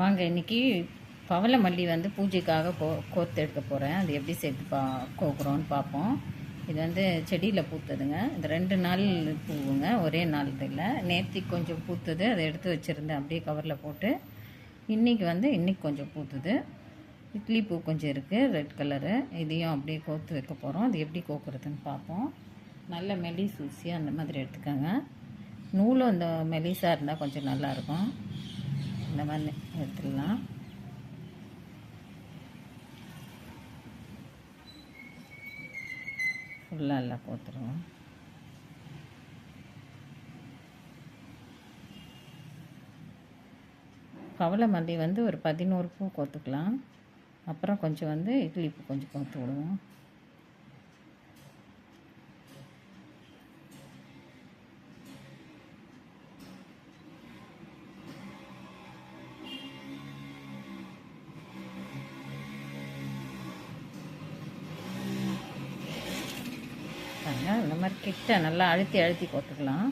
வாங்க இன்னைக்கு பவள மல்லி வந்து பூஜைக்காக கோ கோர்த்து எடுக்க போகிறேன் அது எப்படி சேர்த்து பா கோக்குறோன்னு பார்ப்போம் இது வந்து செடியில் பூத்ததுங்க. இந்த ரெண்டு நாள் பூவுங்க ஒரே நாள் இல்லை. நேர்த்தி கொஞ்சம் பூத்தது அதை எடுத்து வச்சுருந்தேன். அப்படியே கவரில் போட்டு. இன்றைக்கி வந்து இன்றைக்கி கொஞ்சம் பூத்துது. இட்லி பூ கொஞ்சம் இருக்குது ரெட் கலரு இதையும் அப்படியே கோர்த்து வைக்க போகிறோம் அது எப்படி கோக்குறதுன்னு பார்ப்போம் நல்ல மெலிசூசியாக அந்த மாதிரி எடுத்துக்கோங்க. நூலும் இந்த மெலிசாக இருந்தால் கொஞ்சம் நல்லாயிருக்கும் இந்த மாதிரி எடுத்துடலாம். ஃபுல்லாக எல்லாம் கோத்துருவோம் கவலை மல்லி வந்து ஒரு பதினோரு பூ கோத்துக்கலாம். அப்புறம் கொஞ்சம் வந்து இட்லி பூ கொஞ்சம் கோத்து விடுவோம். பாருங்க. இந்த மாதிரி கிட்ட நல்லா அழுத்தி அழுத்தி போட்டுக்கலாம்.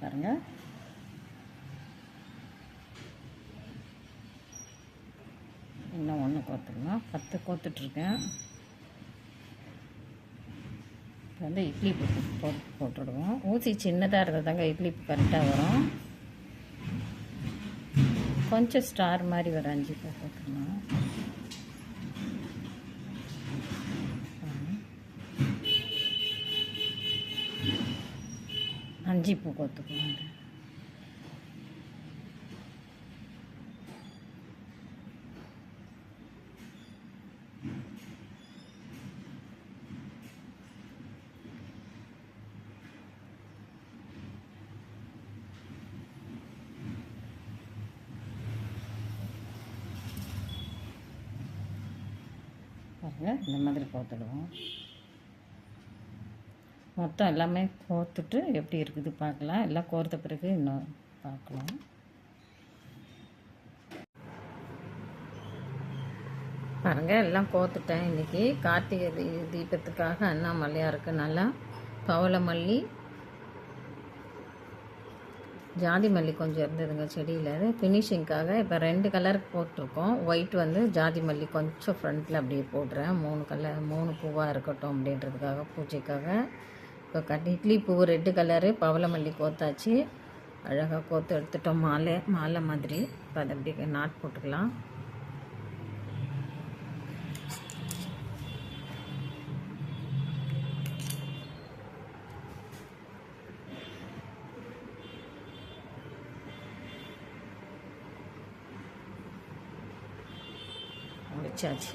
பாருங்க. இன்னும் ஒன்று கோத்துக்கலாம் பத்து கோத்துட்ருக்கேன் இப்போ வந்து இட்லி பூ போட்டு போட்டுடுவோம். ஊசி சின்னதாக இருந்ததாங்க இட்லி கரெக்டாக வரும். கொஞ்சம் ஸ்டார் மாதிரி வர அஞ்சு பூ போட்டுக்கலாம் அஞ்சு பூ பாருங்கள் பாருங்க இந்த மாதிரி கோத்துடுவோம் மொத்தம் எல்லாமே கோர்த்துட்டு எப்படி இருக்குது பார்க்கலாம். எல்லாம் கோர்த்த பிறகு இன்னும் பார்க்கலாம். பாருங்கள் எல்லாம் கோர்த்துட்டேன் இன்றைக்கி கார்த்திகை தீ தீபத்துக்காக அண்ணாமலையாக இருக்குது நல்லா பவளமல்லி ஜாதி மல்லி கொஞ்சம் இருந்ததுங்க செடியில். ஃபினிஷிங்க்காக இப்போ ரெண்டு கலர் போட்டிருக்கோம். ஒயிட் வந்து ஜாதி மல்லி கொஞ்சம் ஃப்ரண்ட்டில் அப்படியே போடுறேன். மூணு கலர் மூணு பூவாக இருக்கட்டும் அப்படின்றதுக்காக பூஜைக்காக. இப்போ கட் இட்லி பூ ரெட்டு கலரு பவளமல்லி கோத்தாச்சு. அழகாக கோத்து எடுத்துட்டோம் மாலை மாலை மாதிரி. இப்போ அதை அப்படியே நாட் போட்டுக்கலாம். முடிச்சாச்சு.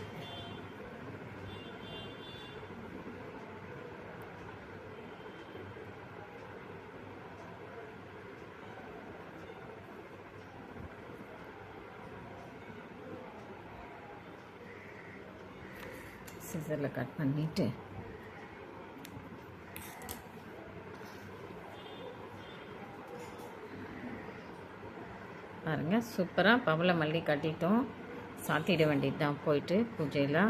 சிசரில் கட் பண்ணிவிட்டு பாருங்கள் சூப்பராக பவள மல்லி கட்டிட்டோம். சாத்திட வேண்டியது தான் போயிட்டு பூஜையில்